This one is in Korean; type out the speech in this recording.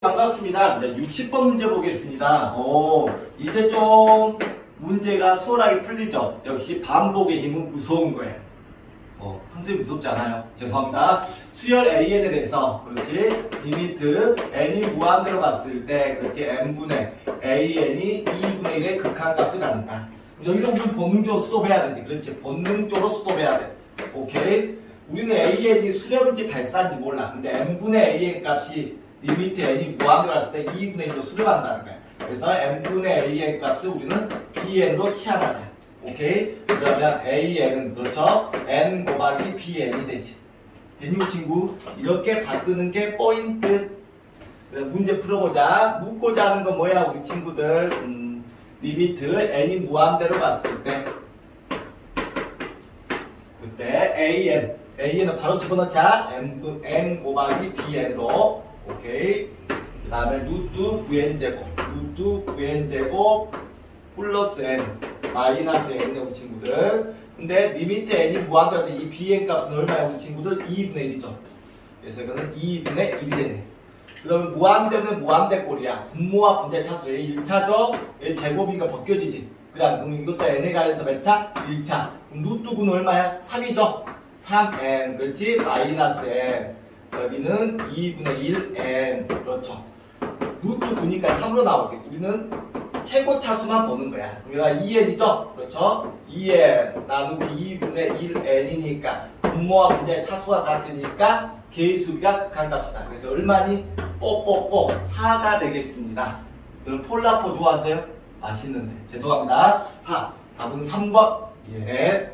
반갑습니다. 네, 60번 문제 보겠습니다. 오, 이제 좀 문제가 수월하게 풀리죠? 역시 반복의 힘은 무서운 거예요. 어, 선생님 무섭지 않아요? 죄송합니다. 수열 AN에 대해서, 그렇지? 리미트 n이 무한대로 갔을 때, 그렇지? n분의 AN이 2분의 1의 극한값을 갖는다. 여기서 우리는 본능적으로 수도해야 되지. 그렇지? 본능적으로 수도해야 돼. 오케이? 우리는 AN이 수렴인지 발사인지 몰라. 근데 n분의 AN 값이 리미트 n이 무한대로 갔을 때 2분의 1로 수렴한다는 거야. 그래서 n분의 AN 값을 우리는 BN로 치환하자. 오케이? 그러면 AN은 그렇죠? N 곱하기 BN이 되지. 됐니 친구? 이렇게 바꾸는 게 포인트. 문제 풀어보자. 묻고자 하는 건 뭐야 우리 친구들? 음, 리미트 n이 무한대로 갔을 때 그때 AN AN은 바로 집어넣자. N, N 곱하기 BN으로. 오케이. 그 다음에 루트 9n 제곱 루트 9n 제곱 플러스 n 마이너스 n의 우리 친구들. 근데 리미트 n이 무한대로 할때 이 bn 값은 얼마야? 우리 친구들? 2분의 1이죠. 그래서 이거는 2분의 1이 되네 그러면 무한대는 무한대 꼴이야. 분모와 분자 차수의 1차죠? 얘 제곱인가 벗겨지지. 그래 그럼 이것도 n에 관해서 몇 차? 1차. 그럼 루트 9는 얼마야? 3이죠? 3n 그렇지? 마이너스 n. 여기는 2분의 1n 그렇죠. 루트 9니까 3으로 나오지. 우리는 최고 차수만 보는 거야. 얘가 2n이죠? 그렇죠? 2n 나누기 2분의 1n이니까 분모와 분자의 차수가 같으니까 개수비가 극한값이다. 그래서 얼마니? 뽀뽀뽀 4가 되겠습니다. 그럼 폴라포 좋아하세요? 맛있는데 죄송합니다. 4 답은 3번 예.